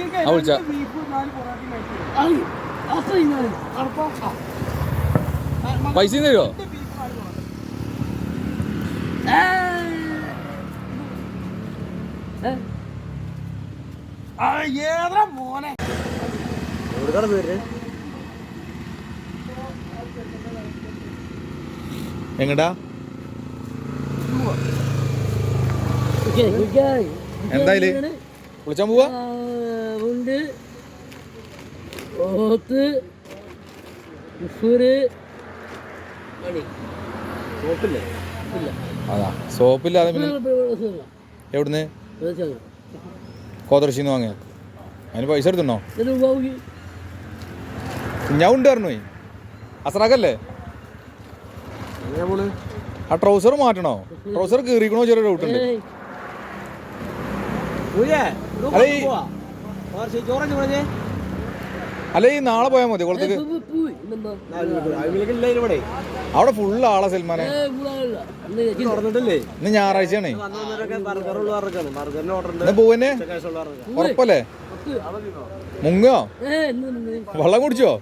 വിളിച്ച. പൈസ തരുമോ ഏതാ മോനെ? പേര്? എങ്ങടാ? എന്തായാലും വിളിച്ചാൻ പോവാ? ഉണ്ട് ഓത്ത് ഉഫുറ് മണി. സോപ്പില്ലേ? ഇല്ല. അതാ സോപ്പില്ലാതെ പിന്നെ എവിടുന്ന്? കോതർശിന്ന് വാങ്ങിയ. അതിന് പൈസ എടുത്തുണ്ടോ ഞാൻ ഉണ്ടായിരുന്നു അസറാക്കല്ലേ ആ ട്രൗസർ മാറ്റണോ? ട്രൗസർ കീറിക്കണോ? ചെറിയ ഡൗട്ട് ഉണ്ട്. പൂജേ അല്ല ഈ- പറഞ്ഞേ അല്ലെ ഈ നാളെ പോയാൽ മതി കുളത്തേക്ക് അവിടെ ഫുള്ള് ആളെ സൽമാനെ. ഇന്ന് ഞായറാഴ്ചയാണേ. ഇന്ന് പോവന്നെ? ഉറപ്പല്ലേ? മുങ്ങോ വെള്ളം കുടിച്ചോ?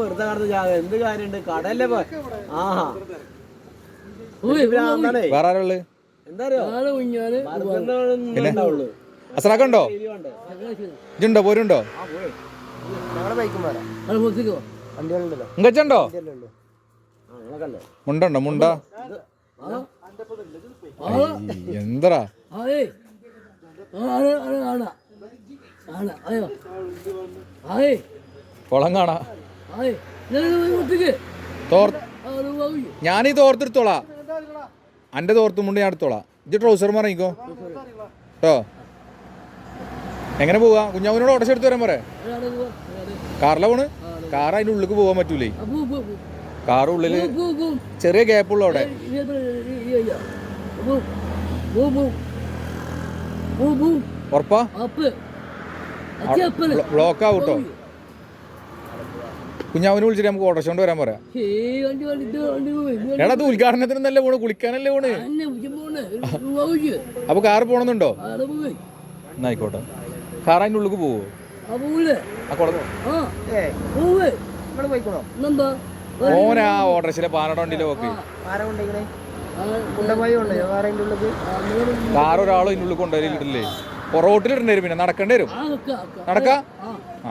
വെറുതെ കടന്ന് എന്ത് കാര്യണ്ട് കടല്ലേ ആഹാ. വേറെ ആരുള്ളു എന്താ അറിയോ? അസറാക്കുണ്ടോ ഇജുണ്ടോ പോരുണ്ടോ? ആ മുണ്ടോ. മുണ്ട ആയേ കുളം കാണാ. ഞാനീ തോർത്തെടുത്തോളാ. അന്റെ തോർത്തും മുണ്ട് ഞാൻ എടുത്തോളാം. ഇത് ട്രൗസർ മറിയിക്കോ കേട്ടോ എങ്ങനെ പോവാ? കുഞ്ഞാവിനോട് ഓട്ടോ എടുത്ത് വരാൻ പറയാ കാറിലാ പോണ്? കാർ അതിന്റെ ഉള്ളിൽ പോകാൻ പറ്റൂലേ? കാർ പൂ ചെറിയ ഗ്യാപ്പുള്ള അവിടെ. ഉറപ്പാ? ബ്ലോക്ക് ആവട്ടോ കുഞ്ഞാവിനെ വിളിച്ചിട്ട് നമുക്ക് ഓട്ടോ കൊണ്ട് വരാൻ പറയാം. എടാ അത് ഉദ്ഘാടനത്തിനല്ലേ പോണ് കുളിക്കാനല്ലേ പോണ്. അപ്പൊ കാർ പോണെന്നുണ്ടോ? എന്നായിക്കോട്ടെ കാർ അതിന്റെ ഉള്ളിലേക്ക് പോവോ? ഓനാ ഓട്ടോസിലെ പാനട വണ്ടിയിലെ പോക്ക് ആരാ കൊണ്ടിരിക്കണേ ആ, കുണ്ടമായി കൊണ്ടോ വേറെ അതിന്റെ ഉള്ളിൽ ആ, നിങ്ങൾ കാർ ഒരാളും ഇതിന്റെ ഉള്ളിൽ കൊണ്ടുവരില്ലേ റോട്ടിലിടേണ്ടി വരും പിന്നെ. നടക്കേണ്ടി വരും. നടക്കാ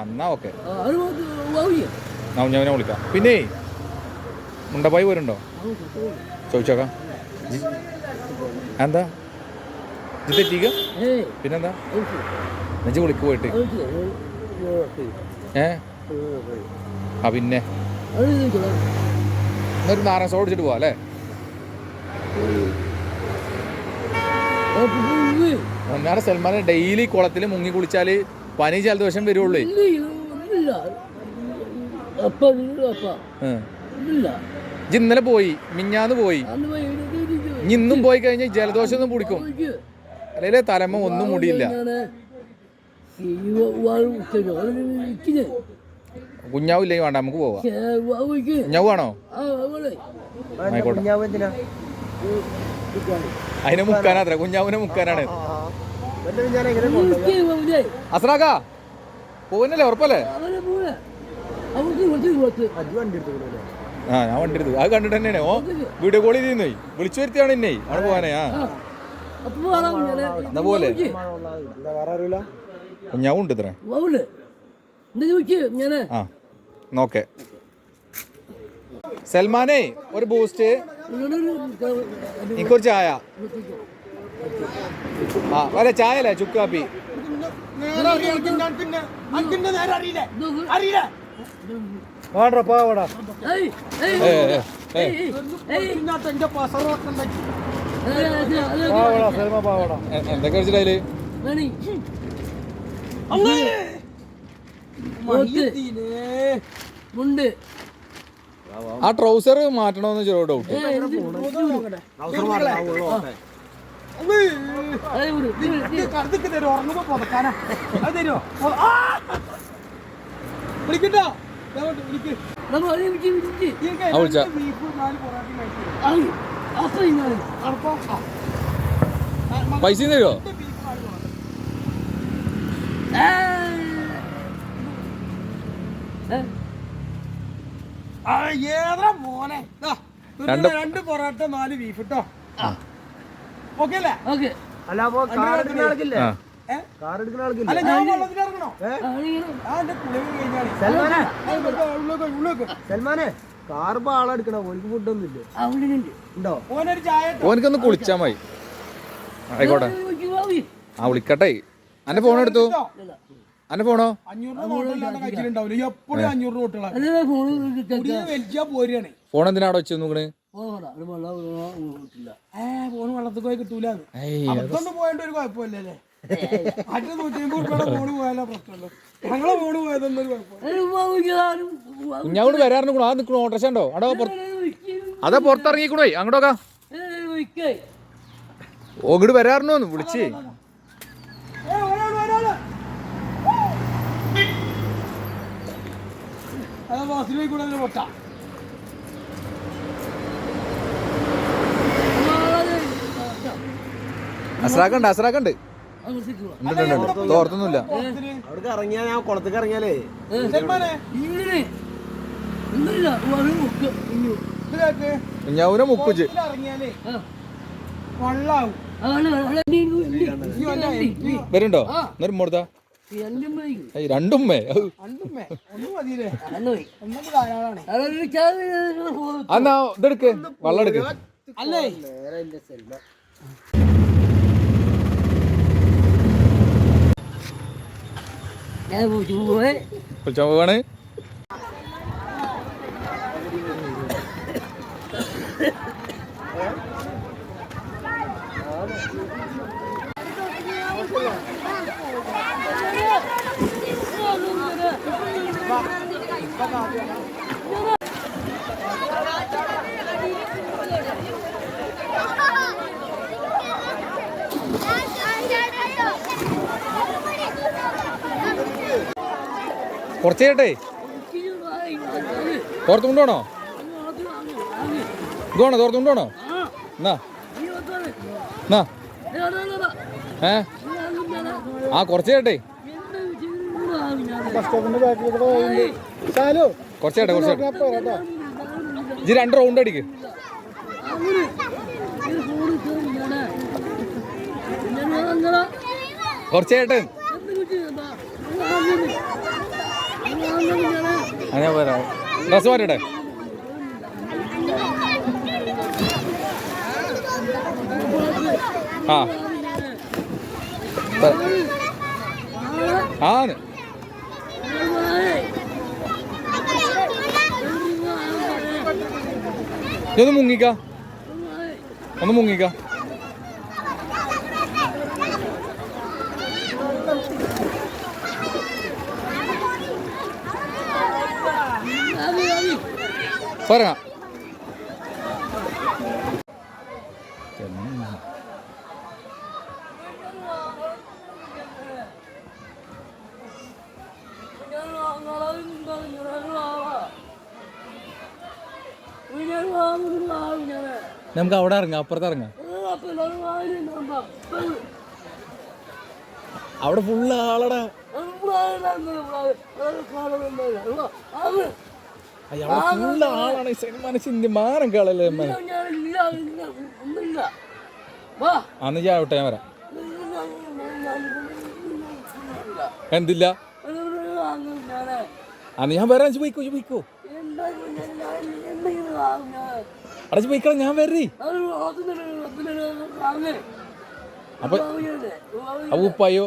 എന്നാ ഓക്കെ. നവഞ്ഞവനെ വിളിക്കാം. പിന്നെ മുണ്ടപ്പായി പോരുണ്ടോ? ചോദിച്ചോക്കാ. എന്താ? ഇത് തെറ്റിക്ക? പിന്നെന്താ? ഓക്കെ. നെഞ്ച് വിളിക്ക് പോയിട്ട്. ഏ. ആ പിന്നെ? ഒരു നാരങ്ങ സോഡ് അടിച്ചിട്ട് പോവാ അല്ലേ? പൂ. സൽമാൻ ഡെയിലി കുളത്തിൽ മുങ്ങി കുളിച്ചാൽ പനി ജലദോഷം വരുള്ളൂ. ഇന്നലെ പോയി മിഞ്ഞാന്ന് പോയി. ഇന്നും പോയി കഴിഞ്ഞാൽ ജലദോഷം ഒന്നും പിടിക്കും. അല്ലേ അല്ലെ തലമ ഒന്നും മുടിയില്ല. കുഞ്ഞാവില്ലേ വേണ്ട നമുക്ക് പോവാം. ആയിക്കോട്ടെ. അതിനെ മുക്കാനാത്ര കുഞ്ഞാവിനെ മുക്കാനാണ്. അസറാക്ക. അസ്രാക്ക ഉറപ്പല്ലേ? ആ ഞാൻ വണ്ടി എടുത്തു അത് കണ്ടിട്ട് തന്നെയാണ്. ഓ വീഡിയോ കോൾ ചെയ്തിരുന്നു. വിളിച്ചു വരുത്തിയാണ് എന്നെ അവിടെ പോകാനേ ആ. എന്നാ പോലെ? വിളിക്ക്. എന്താ വേറെ അറിയില്ല കുഞ്ഞാവും ഉണ്ട് ഇത്ര ആ നോക്കേ. സൽമാനേ ഒരു ബൂസ്റ്റ് എനിക്കൊരു ചായ. ആ വരെ ചായ അല്ലേ ചുക്ക് കാപ്പി. പാവടാ പാവടാ സൽമ പാവടാ എന്തൊക്കെ. മുണ്ട് ആ ട്രൗസർ മാറ്റണമെന്ന് ചെറിയ ഡൗട്ട് പൈസ തരുമോ അത്. മോനെ? രണ്ട്. പൊറോട്ട നാല് ബീഫ് കേട്ടോ ഓക്കെ അല്ലേ? അല്ല കാർ എടുക്കുന്ന ആൾക്കില്ലേ? കാർ എടുക്കുന്ന ആൾക്കില്ലേ? അല്ല ഞാൻ ആ കാർ ഫുഡ് ഉണ്ടോ ഓനക്കൊന്ന് കുളിച്ചാ മതി. ആയിക്കോട്ടെ. ആ വിളിക്കട്ടെ. അന്റെ ഫോൺ എടുത്തു. അന്റെ ഫോണോ ഫോൺ എന്തിനാ അവിടെ വെച്ച് നോക്കണ്? ഫോണ് വെള്ളത്തിൽ പോയി കിട്ടൂല പോയിട്ട് ഒരു കുഴപ്പമില്ലല്ലേ മറ്റേ നൂറ്റി അമ്പത് രൂപയുടെ ഫോണ് പോയാലോ പ്രശ്നമല്ലോ ഞങ്ങളെ ഫോണ് പോയതൊന്നും ഒരു കുഴപ്പമില്ല. കുഞ്ഞാവോട് വരാറുണ്ട് ആ നിൽക്കണു ഓട്ടർഷ ഉണ്ടോ അവിടെ പുറ- അതാ പുറത്തിറങ്ങിക്കണോ അങ്ങോട്ടോക്കാ. ഓങ്ങോട്ട് വരാറുണ്ടോന്ന് വിളിച്ച്. അതാ ബസ്സിലേക്ക് കൂടെ അതിന് പൊട്ടാ. അസ്രാക്കുണ്ട് അസ്രാക്കുണ്ട്. തോർത്തൊന്നുമില്ല അവിടേക്ക് ഇറങ്ങിയാ ഞാൻ കുളത്തേക്ക് ഇറങ്ങിയാലേ. ഞാവിനെ മുക്കുച്ച് വരുണ്ടോ? എന്നൊരു മുടത്താ രണ്ടുമ്മേ. എന്നാ ഇതെടുക്ക്. വെള്ളം എടുക്ക്. അല്ലേ? നേരെ എന്റെ സെൽമ ഞാൻ പോയി കുളിച്ചാൻ പോവാണ് കുറച്ച് ചെയ്യട്ടെ? തോർത്ത് കൊണ്ടുപോണോ ഇതുവാണോ തോർത്ത് എന്നാ. എന്നാ. ഏ? ആ കുറച്ച് കുറച്ച് ചെയ്യട്ടെ ഇജ് രണ്ട് റൗണ്ട് അടിക്ക്. കുറച്ച് ചെയ്യട്ടെ ആ ഞാൻ പോരാ. ഡ്രസ് മാറ്റട്ടെ. ആ. പറ. ഒന്ന് മുങ്ങിക്ക. ഒന്ന് മുങ്ങിക്ക. പറയാ നമുക്ക് അവിടെ ഇറങ്ങാം അപ്പുറത്ത് ഇറങ്ങാം അവിടെ ഫുള്ള് ആളടാ ഫുള്ള് ആളാണ് മനസ്സിന്റെ മാനം കളല്ലേ അന്ന് ഞാൻ ആവട്ടെ ഞാൻ വരാം. എന്തില്ല? അന്ന് ഞാൻ വരാൻ ഇജ്ജ് പോയിക്കോ പോയിക്കോ. അടച്ച് പോയിക്കള ഞാൻ വരി അപ്പൊ അപ്പൊ ഉപ്പായോ?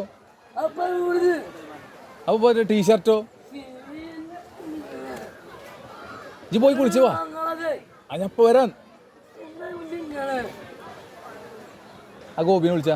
അപ്പൊ ടീഷർട്ടോ? ഇജ്ജ് പോയി കുളിച്ചു വാ. ഇപ്പൊ വരാൻ ആ ഗോപിനെ വിളിച്ചാ.